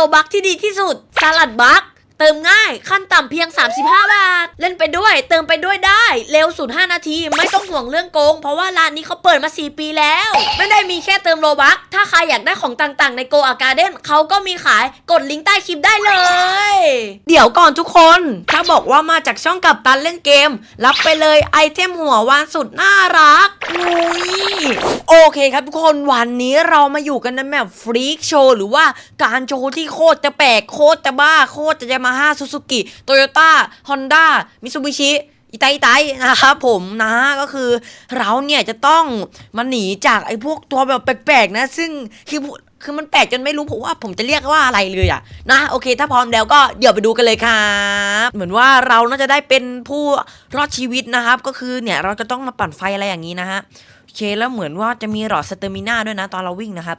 โลบักที่ดีที่สุดสลัดบัก เติมง่ายขั้นต่ำเพียง 35 บาท เล่นไปด้วย เติมไปด้วยได้ เร็วสุด 5 นาที ไม่ต้องห่วงเรื่องโกง เพราะว่าร้านนี้เขาเปิดมา 4 ปีแล้ว ไม่ได้มีแค่เติมโลบักถ้าใครอยากได้ของต่างๆ ในโกอาการ์เด้นเขาก็มีขายกดลิงก์ใต้คลิปได้เลย เดี๋ยวก่อนทุกคน ถ้าบอกว่ามาจากช่องกับตันเล่นเกม รับไปเลยไอเทมหัววานสุดน่ารักนุ้ยโอเคครับทุกคนวันนี้เรามาอยู่กันในแบบฟรีกโชว์หรือว่าการโชว์ที่โคตรจะแปลกโคตรจะบ้าโคตรจะมาาฮ่าซูซูกิโตโยต้าฮอนด้ามิซูบิชิอีไตายนะครับผมนะก็คือเราเนี่ยจะต้องมาหนีจากไอ้พวกตัวแบบแปลกๆนะ ซึ่งคือคือมันแปลกจนไม่รู้ผมว่าผมจะเรียกว่าอะไรเลยอะนะโอเค ถ้าพร้อมแล้วก็เดี๋ยวไปดูกันเลยครับเหมือนว่าเราน่าจะได้เป็นผู้รอดชีวิตนะครับ ก็คือเนี่ยเราจะต้องมาปั่นไฟอะไรอย่างนี้นะฮะโอเคแล้วเหมือนว่าจะมีหลอดสเตอร์มิน่าด้วยนะ ตอนเราวิ่งนะครับ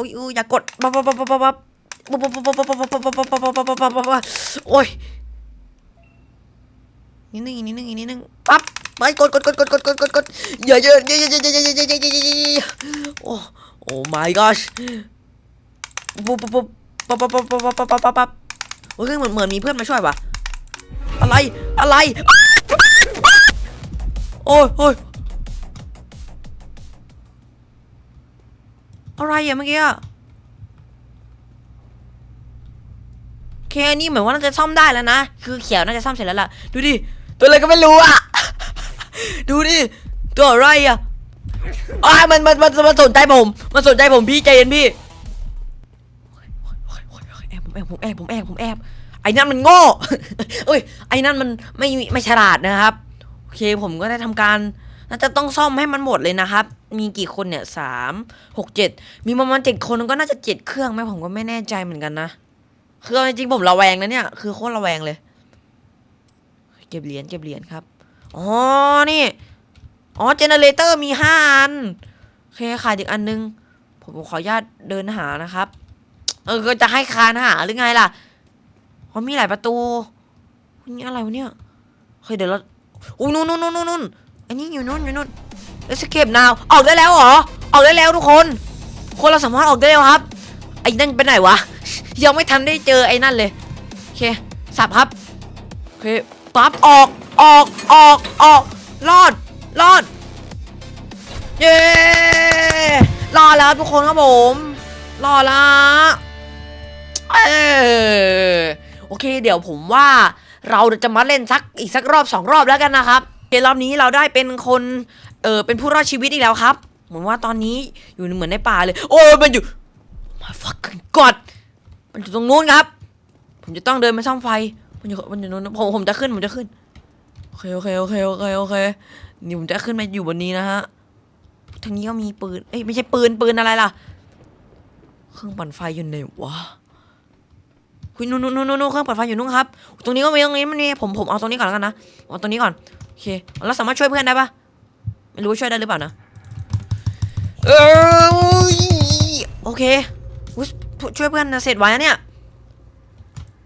อ้ยอย่ากดปั๊บปั๊บปั๊บปั๊บปั๊บปั๊บปั๊บปั๊บปั๊บปั๊บปั๊บปั๊บปั๊บปั๊บปั๊บบับโอ้ยนิดนึงนิดนึงนิดนึงปั๊บไปกดกดกดกดกดกดกดกดอย่าเยอะอย่าอย่าอย่าอย่าอย่าอย่าอย่าอย่าโอ้โอ้ my gosh ปุ๊บปุ๊บปุ๊บปั๊บปั๊บปั๊บปั๊บปั๊บปั๊บปั๊บปั๊บเฮ้ยเหมือนเหมือนมีเพื่อนมาช่วยว่ะอะไรอะไรโอ้ยโอ้ย อะไรอะเมื่อกี้อะโอเคอันนี้เหมือนว่าน่าจะซ่อมได้แล้วนะ คือเขียวน่าจะซ่อมเสร็จแล้วล่ะ ดูดิ ตัวอะไรก็ไม่รู้อะดูดิ ตัวอะไรอะอ่ามันมันมันมันสนใจผม มันสนใจผมพี่ใจเย็นพี่แอบผมแอบผมแอบผมแอบผมแอบ ไอ้นั่นมันโง่เอ้ย ไอ้นั่นมันไม่ไม่ฉลาดนะครับ โอเคผมก็ได้ทำการ น่าจะต้องซ่อมให้มันหมดเลยนะครับ มีกี่คนเนี่ยสามหกเจ็ดมีประมาณเจ็ดคนก็น่าจะเจ็ดเครื่องไหมผมก็ไม่แน่ใจเหมือนกันนะคือเอาจริงผมระแวงนะเนี่ย คือโคตรระแวงเลย เก็บเหรียญเก็บเหรียญครับอ๋อนี่อ๋อเจเนเรเตอร์มีห้าอันโอเคขาดอีกอันนึง ผมขออนุญาตเดินหานะครับ เออก็จะให้คานหาหรือไงล่ะเพรามีหลายประตูนี่อะไรวะเนี่ยเฮ้ยเดี๋ยวเราอู้นู่นนู่นนู่นนู่น อันนี้อยู่นู่นอยู่นู่น Escape now ออกได้แล้วเหรอออกได้แล้วทุกคน คนเราสามารถออกได้แล้วครับไอ้นั่นไปไหนวะ ยังไม่ทันได้เจอไอ้นั่นเลยโอเคสับครับโอเคปั๊บออกออกออกออกรอดรอดเย้รอดแล้วทุกคนครับผมรอดละเออโอเค เดี๋ยวผมว่าเราจะมาเล่นสักอีกสักรอบสองรอบแล้วกันนะครับ เกมรอบนี้เราได้เป็นคนเออเป็นผู้รอดชีวิตอีกแล้วครับ เหมือนว่าตอนนี้อยู่เหมือนในป่าเลย โอ้ยมันอยู่ my fucking god มันอยู่ตรงนู้นครับ ผมจะต้องเดินไปซ่อมไฟ มันอยู่มันอยู่นู้นผมผมจะขึ้นผมจะขึ้นโอเคโอเคโอเคโอเคโอเคนี่ผมจะขึ้นมาอยู่บนนี้นะฮะทางนี้ก็มีปืนเอ้ยไม่ใช่ปืนปืนอะไรล่ะ เครื่องปั่นไฟอยู่ไหนวะคุยนู่นนู่นนู่นนู่นเครื่องปั่นไฟอยู่นู่นครับ ตรงนี้ก็มีตรงนี้มันมีผมผมเอาตรงนี้ก่อนแล้วกันนะเอาตรงนี้ก่อน เค เราสามารถช่วยเพื่อนได้ปะไม่รู้ว่าช่วยได้หรือเปล่านะเออโอเคช่วยเพื่อนนะเสร็จไว้นะเนี่ย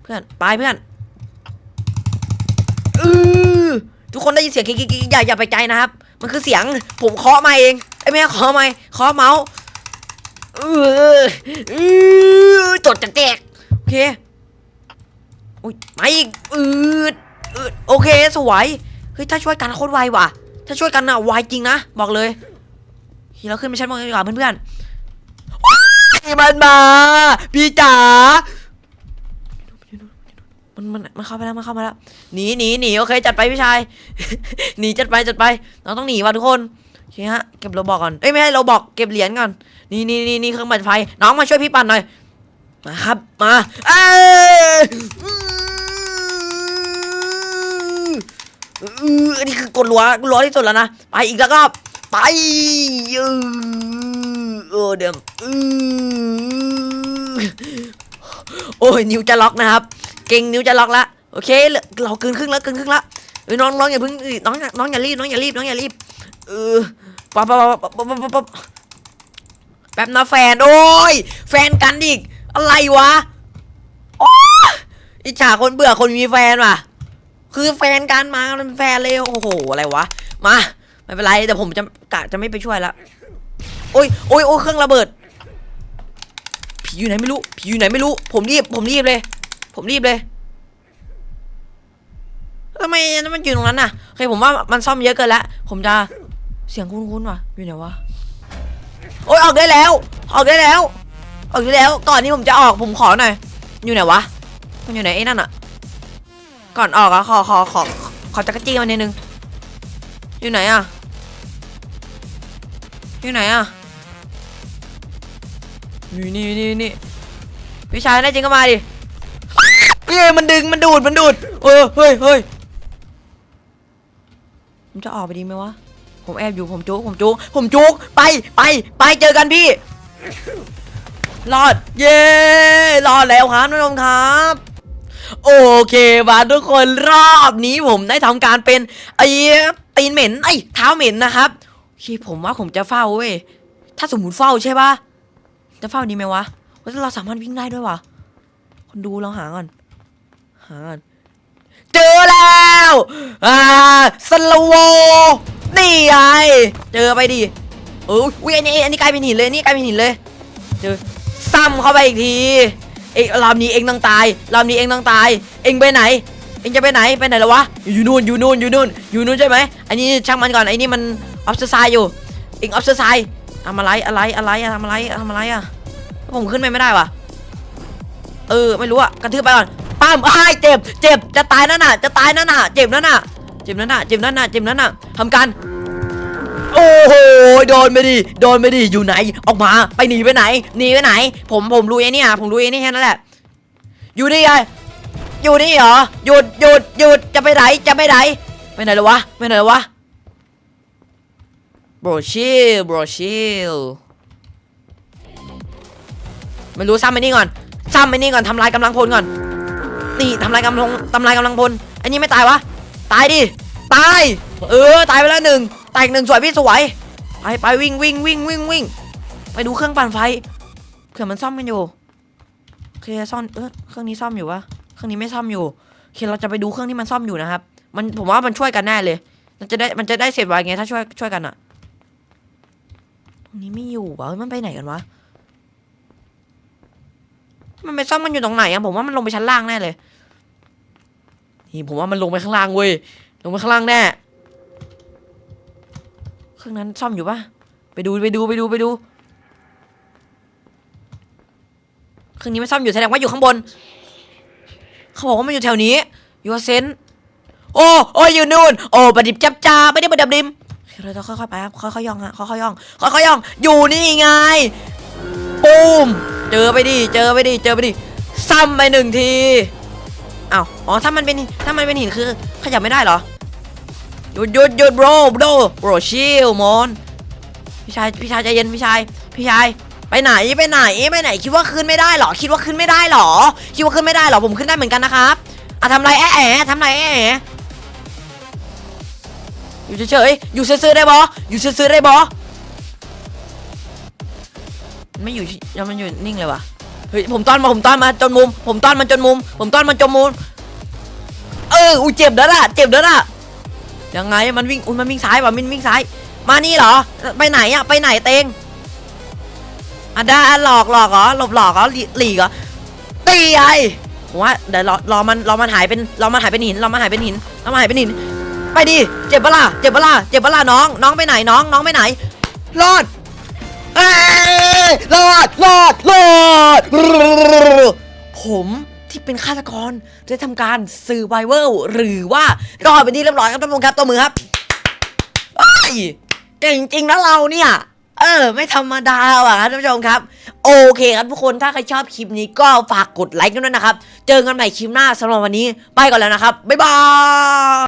เพื่อนไปเพื่อนเออทุกคนได้ยินเสียงกิ๊กกิ๊กอย่าอย่าไปใจนะครับ มันคือเสียงผมเคาะมาเองไอ้แม่เคาะมาเคาะเมาส์เออเออจดจะแตกโอเคอุ้ยมาอีกอืดอืดโอเคสวย เฮ้ยถ้าช่วยกันโคตรไวว่ะ ถ้าช่วยกันอะไวจริงนะบอกเลยทีเราขึ้นไปชั้นบนกันดีกว่าเพื่อนๆมันมา พี่จ๋ามันมันมันเข้าไปแล้วมันเข้ามาแล้วหนีหนีหนีโอเคจัดไปพี่ชายหนีจัดไปจัดไปเราต้องหนีว่ะทุกคนโอเคฮะเก็บโลบอกก่อนเอ้ยไม่ให้เราบอกเก็บเหรียญก่อนนี่นี่นี่นี่เครื่องปั่นไฟน้องมาช่วยพี่ปั่นหน่อยมาครับมาเอ้ย อืออันนี้คือกดรัวรัวที่สุดแล้วนะไปอีกแล้วก็ไปเออเออเดี๋ยวอือโอ้ยนิ้วจะล็อกนะครับ เก่งนิ้วจะล็อกละโอเคเราเกินครึ่งแล้วเกินครึ่งละเอ้ยน้องน้องอย่าเพิ่งน้องน้องอย่ารีบน้องอย่ารีบน้องอย่ารีบเออปั๊บปั๊บปั๊บปั๊บปั๊บปั๊บแป๊บนะแฟนโอ้ยแฟนกันอีกอะไรวะโอ้อิจฉาคนเบื่อคนมีแฟนว่ะ คือแฟนกันมาเป็นแฟนเลยโอ้โหอะไรวะมาไม่เป็นไรแต่ผมจะกะจะไม่ไปช่วยละโอ้ยโอ้ยโอ้ยเครื่องระเบิดผีอยู่ไหนไม่รู้ผีอยู่ไหนไม่รู้ ผมรีบ ผมรีบเลย ผมรีบเลยทำไมมันอยู่ตรงนั้นน่ะโอเคผมว่ามันซ่อมเยอะเกินแล้วผมจะเสียงคุ้นๆว่ะอยู่ไหนวะโอ๊ยออกได้แล้ว ออกได้แล้ว ออกได้แล้ว ก่อนที่ผมจะออกผมขอหน่อยอยู่ไหนวะมันอยู่ไหนไอ้นั่นอะ ก่อนออกอะขอขอขอขอจักรจี้มันนิดนึง อยู่ไหนอะอยู่ไหนอะนี่นี่นี่นี่พี่ชายได้จริงก็มาดิเฮ้ยมันดึงมันดูดมันดูดเออเฮ้ยเฮ้ยผมจะออกไปดีไหมวะ ผมแอบอยู่ผมจุกผมจุกผมจุกไปไปไปเจอกันพี่รอด เย้รอดแล้วครับท่านผู้ชมครับ โอเคมาทุกคนรอบนี้ผมได้ทำการเป็นไอ้ตีนเหม็นไอ้เท้าเหม็นนะครับโอผมว่าผมจะเฝ้าเว้ยถ้าสมมติเฝ้าใช่ปะจะเฝ้าดีไหมวะว่าเราสามารถวิ่งได้ด้วยวะคนดูเราหาก่อนหาก่อนเจอแล้วอ่าสโลโวนี่ไงเจอไปดิเอออุ้ยอันนี้อันนี้กลายเป็นหินเลยนี่กลายเป็นหินเลยเจอซ้ำเข้าไปอีกที เองรอบนี้เองต้องตายรอบนี้เองต้องตาย เองไปไหน เองจะไปไหนไปไหนแล้ววะอยู่นู่นอยู่นู่นอยู่นู่นอยู่นู่นใช่ไหมอันนี้ช่างมันก่อนไอ้นี่มันออฟเซอร์ไซอยู่เองออฟเซอร์ไซทำอะไรอะไรอะไรอะทำอะไรทำอะไรอะผมขึ้นไปไม่ได้วะเออไม่รู้อะกระทืบไปก่อนปั้มอ้ายเจ็บเจ็บจะตายนั่นน่ะจะตายนั่นน่ะเจ็บนั่นน่ะเจ็บนั่นน่ะเจ็บนั่นน่ะเจ็บนั่นน่ะทำการ โอ้โหโดนไปดิโดนไปดิอยู่ไหน ออกมาไปหนีไปไหนหนีไปไหน ผมผมรู้ไอ้นี่อะผมรู้ไอ้นี่แค่นั้นแหละ อยู่นี่ไงอยู่นี่เหรอหยุดหยุดหยุดจะไปไหนจะไปไหนไปไหนแล้ววะไปไหนแล้ววะบรชิลบรชิลไม่รู้ซ้ำไอ้นี่ก่อนซ้ำไอ้นี่ก่อนทำลายกำลังพลก่อนนี่ทำลายกำลังทำลายกำลังพลอันนี้ไม่ตายวะตายดิตาย เออ ตายไปแล้วหนึ่ง แตกหนึ่งสวยพี่สวย ไปไปวิ่งวิ่งวิ่งวิ่งวิ่งไปดูเครื่องปั่นไฟเผื่อมันซ่อมกันอยู่โอเคซ่อมเออเครื่องนี้ซ่อมอยู่วะเครื่องนี้ไม่ซ่อมอยู่โอเคเราจะไปดูเครื่องที่มันซ่อมอยู่นะครับ มันผมว่ามันช่วยกันแน่เลย มันจะได้มันจะได้เสร็จไวไงถ้าช่วยช่วยกันอะตรงนี้ไม่อยู่วะมันไปไหนกันวะมันไปซ่อมมันอยู่ตรงไหนอะผมว่ามันลงไปชั้นล่างแน่เลยนี่ผมว่ามันลงไปข้างล่างเว้ยลงไปข้างล่างแน่ เครื่องนั้นซ่อมอยู่ปะไปดูไปดูไปดูไปดู เครื่องนี้ไม่ซ่อมอยู่แสดงว่าอยู่ข้างบน เขาบอกว่ามันอยู่แถวนี้อยู่เซนโอ้โอ้ยอยู่นู่น โอ้ประดิบจับจ้าไม่ได้ประดับดิมเราต้องค่อยๆไปครับค่อยๆย่องฮะค่อยๆย่องค่อยๆย่อง อยู่นี่ไงปูมเจอไปดิเจอไปดิเจอไปดิซ้ำไปหนึ่งทีอ้าวอ๋อถ้ามันเป็นถ้ามันเป็นหินคือขยับไม่ได้เหรอ หยุดหยุดหยุด bro bro bro chill มอนพี่ชายพี่ชายใจเย็นพี่ชายพี่ชายไปไหนไปไหนไปไหน คิดว่าขึ้นไม่ได้หรอ คิดว่าขึ้นไม่ได้หรอ คิดว่าขึ้นไม่ได้หรอผมขึ้นได้เหมือนกันนะครับอะทำไรแอะแอะทำไรแอะแอะอยู่เฉยๆอยู่ซื่อๆได้บออยู่ซื่อๆได้บอไม่อยู่ยังมันอยู่นิ่งเลยวะเฮ้ยผมต้อนมาผมต้อนมาจนมุม ผมต้อนมันจนมุม ผมต้อนมันจนมุม เอออุ้ยเจ็บแล้วล่ะเจ็บแล้วล่ะ ยังไงมันวิ่งอุ้ยมันวิ่งซ้ายว่ะมันวิ่งซ้าย มานี่เหรอ ไปไหนอะไปไหนเตงอะได้อะหลอกหลอกเหรอหลบหลอกเหรอหลีหลีกเหรอตีไอผมว่าเดี๋ยวรอรอมันรอมันหายเป็นรอมันหายเป็นหินรอมันหายเป็นหินรอมันหายเป็นหิน ไปดิเจ็บปะล่ะเจ็บปะล่ะเจ็บปะล่ะน้อง น้องไปไหนน้อง น้องไปไหน รอดเอ้ยรอดรอดรอดผม ที่เป็นฆาตกรได้ทำการซื้อไวเวลหรือว่ารอดไปนที่เรียบร้อยครับท่านผู้ชมครับตัวมือครับเอ้ยเก่งจริงนะเราเนี่ย เออ ไม่ธรรมดาว่ะครับท่านผู้ชมครับ โอเคครับทุกคนถ้าใครชอบคลิปนี้ก็ฝากกดไลค์กันด้วยนะครับ เจอกันใหม่คลิปหน้าสำหรับวันนี้ ไปก่อนแล้วนะครับบ๊ายบาย